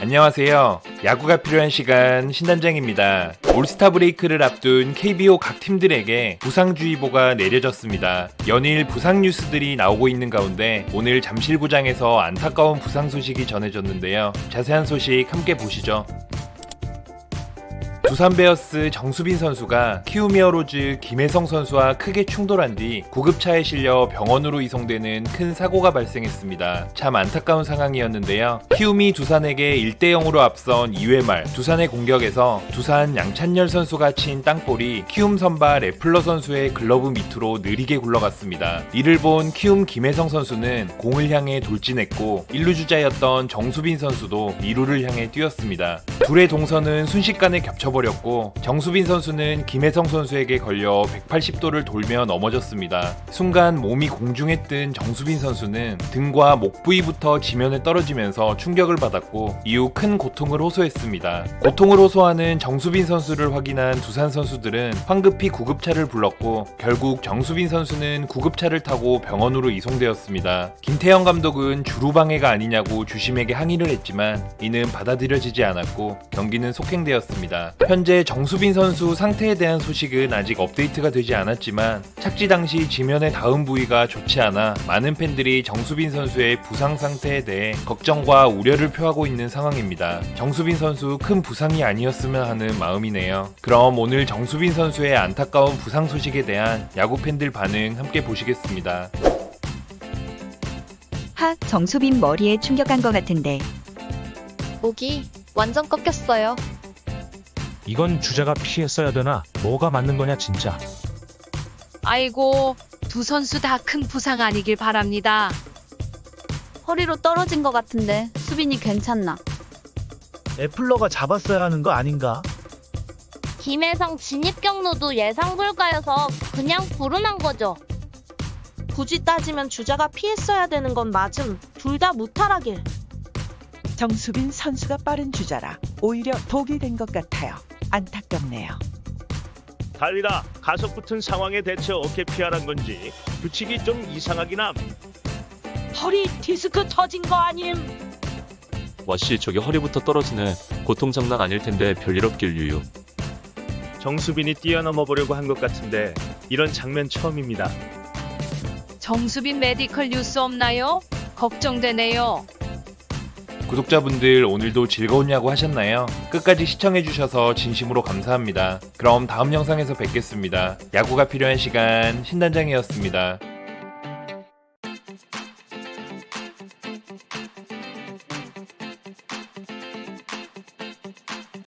안녕하세요. 야구가 필요한 시간 신단장입니다. 올스타 브레이크를 앞둔 KBO 각 팀들에게 부상주의보가 내려졌습니다. 연일 부상 뉴스들이 나오고 있는 가운데 오늘 잠실구장에서 안타까운 부상 소식이 전해졌는데요. 자세한 소식 함께 보시죠. 두산 베어스 정수빈 선수가 키우미어로즈 김혜성 선수와 크게 충돌한 뒤 구급차에 실려 병원으로 이송되는 큰 사고가 발생했습니다. 참 안타까운 상황이었는데요. 키우미 두산에게 1대 0으로 앞선 2회 말 두산의 공격에서 두산 양찬열 선수가 친 땅볼이 키움 선발 애플러 선수의 글러브 밑으로 느리게 굴러갔습니다. 이를 본 키움 김혜성 선수는 공을 향해 돌진했고 1루 주자였던 정수빈 선수도 2루를 향해 뛰었습니다. 둘의 동선은 순식간에 겹쳐버렸 고 정수빈 선수는 김혜성 선수에게 걸려 180도를 돌며 넘어졌습니다. 순간 몸이 공중에 뜬 정수빈 선수는 등과 목 부위부터 지면에 떨어지면서 충격을 받았고 이후 큰 고통을 호소했습니다. 고통을 호소하는 정수빈 선수를 확인한 두산 선수들은 황급히 구급차를 불렀고 결국 정수빈 선수는 구급차를 타고 병원으로 이송되었습니다. 김태형 감독은 주루방해가 아니냐고 주심에게 항의를 했지만 이는 받아들여지지 않았고 경기는 속행되었습니다. 현재 정수빈 선수 상태에 대한 소식은 아직 업데이트가 되지 않았지만 착지 당시 지면의 닿은 부위가 좋지 않아 많은 팬들이 정수빈 선수의 부상 상태에 대해 걱정과 우려를 표하고 있는 상황입니다. 정수빈 선수 큰 부상이 아니었으면 하는 마음이네요. 그럼 오늘 정수빈 선수의 안타까운 부상 소식에 대한 야구 팬들 반응 함께 보시겠습니다. 하, 정수빈 머리에 충격한 것 같은데. 목이 완전 꺾였어요. 이건 주자가 피했어야 되나? 뭐가 맞는 거냐 진짜. 아이고, 두 선수 다 큰 부상 아니길 바랍니다. 허리로 떨어진 것 같은데 수빈이 괜찮나? 애플러가 잡았어야 하는 거 아닌가? 김혜성 진입 경로도 예상 불가여서 그냥 불운한 거죠. 굳이 따지면 주자가 피했어야 되는 건 맞음. 둘 다 무탈하길. 정수빈 선수가 빠른 주자라 오히려 독이 된 것 같아요. 안타깝네요. 달리다 가속 붙은 상황에 대체 어떻게 피하란 건지 규칙이 좀 이상하긴 함. 허리 디스크 터진 거 아님? 와씨 저게 허리부터 떨어지네 고통 장난 아닐 텐데 별일 없길 유유 정수빈이 뛰어넘어 보려고 한 것 같은데 이런 장면 처음입니다. 정수빈 메디컬 뉴스 없나요? 걱정되네요. 구독자분들 오늘도 야구 하셨나요? 끝까지 시청해주셔서 진심으로 감사합니다. 그럼 다음 영상에서 뵙겠습니다. 야구가 필요한 시간 신단장이었습니다.